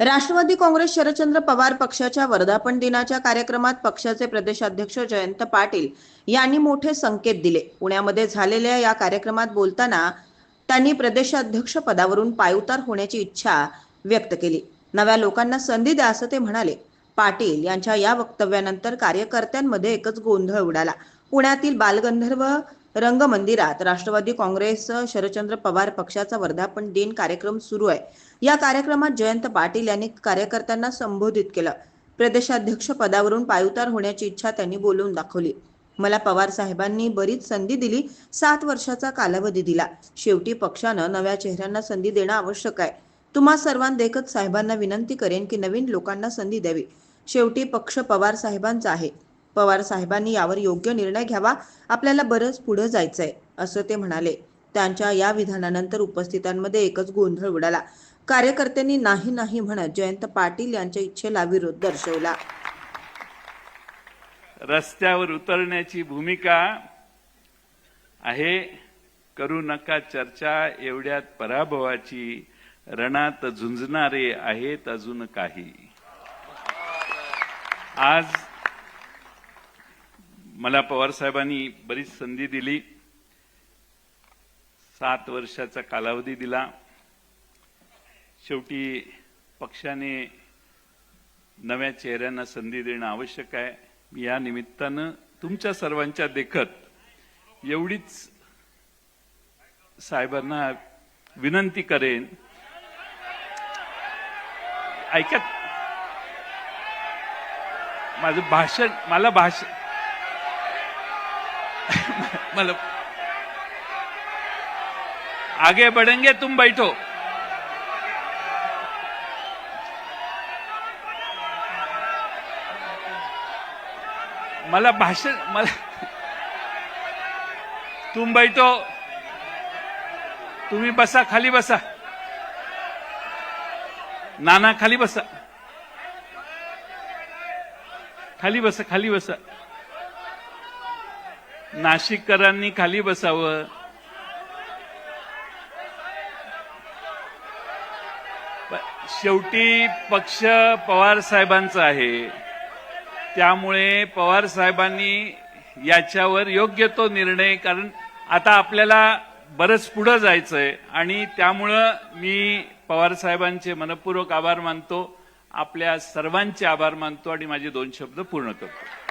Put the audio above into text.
राष्ट्रवादी काँग्रेस शरदचंद्र पवार पक्षाच्या वर्धापन दिनाच्या कार्यक्रमात पक्षाचे प्रदेशाध्यक्ष जयंत पाटील यांनी मोठे संकेत दिले. पुण्यामध्ये झालेल्या या कार्यक्रमात बोलताना त्यांनी प्रदेशाध्यक्ष पदावरून पायउतार होण्याची इच्छा व्यक्त केली. नव्या लोकांना संधी द्या असं ते म्हणाले. पाटील यांच्या या वक्तव्यानंतर कार्यकर्त्यांमध्ये एकच गोंधळ उडाला. पुण्यातील बालगंधर्व रंगमंदिरात राष्ट्रवादी काँग्रेस शरदचंद्र पवार पक्षाचा वर्धापन दिन कार्यक्रम सुरू आहे. या कार्यक्रमात जयंत पाटील यांनी कार्यकर्त्यांना संबोधित केलं. प्रदेशाध्यक्ष पदावरून पायउतार होण्याची इच्छा त्यांनी बोलून दाखवली. मला पवार साहेबांनी बरीच संधी दिली सात वर्षाचा कालावधी दिला. शेवटी पक्षानं नव्या चेहऱ्यांना संधी देणं आवश्यक आहे. तुम्हा सर्वांदेखत साहेबांना विनंती करेन की नवीन लोकांना संधी द्यावी. शेवटी पक्ष पवार साहेबांचा आहे. पवार साहेबांनी यावर योग्य निर्णय घ्यावा आपल्याला बरंच पुढं जायचंय असं ते म्हणाले. त्यांच्या या विधानानंतर उपस्थितांमध्ये एकच गोंधळ उडाला. कार्यकर्त्यांनी नाही नाही म्हणत जयंत पाटील यांच्या इच्छेला विरोध दर्शवला. रस्त्यावर उतरण्याची भूमिका आहे. करू नका चर्चा एवढ्यात पराभवाची रणात झुंजणारे आहेत अजून काही. आज मला पवार साहेबांनी बरीच संधी दिली. सात वर्षाचा कालावधी दिला. शेवटी पक्षाने नव्या चेहऱ्यांना संधी देणं आवश्यक आहे. मी या निमित्तानं तुमच्या सर्वांच्या देखत एवढीच साहेबांना विनंती करेन. ऐका. माझं भाषण मला भाषण मतलब आगे बढ़ेंगे तुम बैठो। मला भाषण मला तुम बैठो। तुम्ही बसा खाली बसा। नाना खाली बसा। खाली बसा खाली बसा। नाशिककरांनी खाली बसावं. शेवटी पक्ष पवार साहेबांचा आहे. त्यामुळे पवार साहेबांनी याच्यावर योग्य तो निर्णय कारण आता आपल्याला बरंच पुढं जायचंय. आणि त्यामुळं मी पवार साहेबांचे मनपूर्वक आभार मानतो. आपल्या सर्वांचे आभार मानतो आणि माझे दोन शब्द पूर्ण करतो.